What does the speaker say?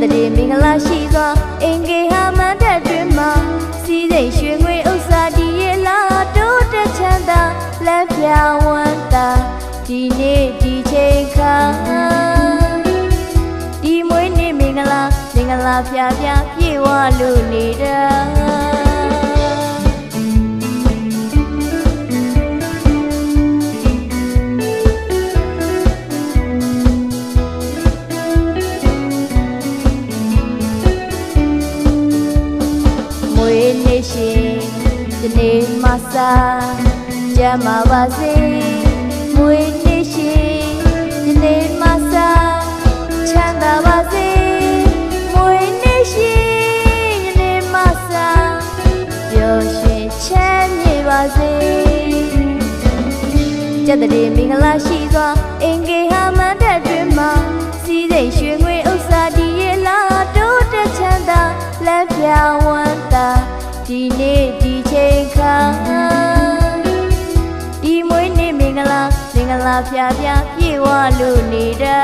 ကြက်တဲ့မင်္ဂလာရှိစွာအင်္ဂေဟာမန္တတွင်မှာစီးစိမ်ရွှေငွေဥစ္စာဒီရဲ့လာတိုးတက်ချမ်းသာလက်ပြဝမ်းသာဒီနေ့ဒီချိန်ခါဒီမွေးနေ့မင်္ဂလာမင်္ဂလာဖျားဖျားပြေဝလို့နေတာ နေ့ရှင်ဒီနေ့မဆာကြမ်းပါပါစေမွေနေ့ရှင်ဒီနေ့မဆာချမ်းသာပါစေမွေနေ့ရှင်ဒီနေ့မဆာပျော်ရွှင်ချမ်းမြေပါစေကြက်တဲ့မင်္ဂလာရှိစွာအင်္ဂေဟာမန္ဒီနေ့ဒီချိန်ခါဒီမွေးနေ့မင်္ဂလာမင်္ဂလာဖျားဖျားပြေဝလို့နေတာ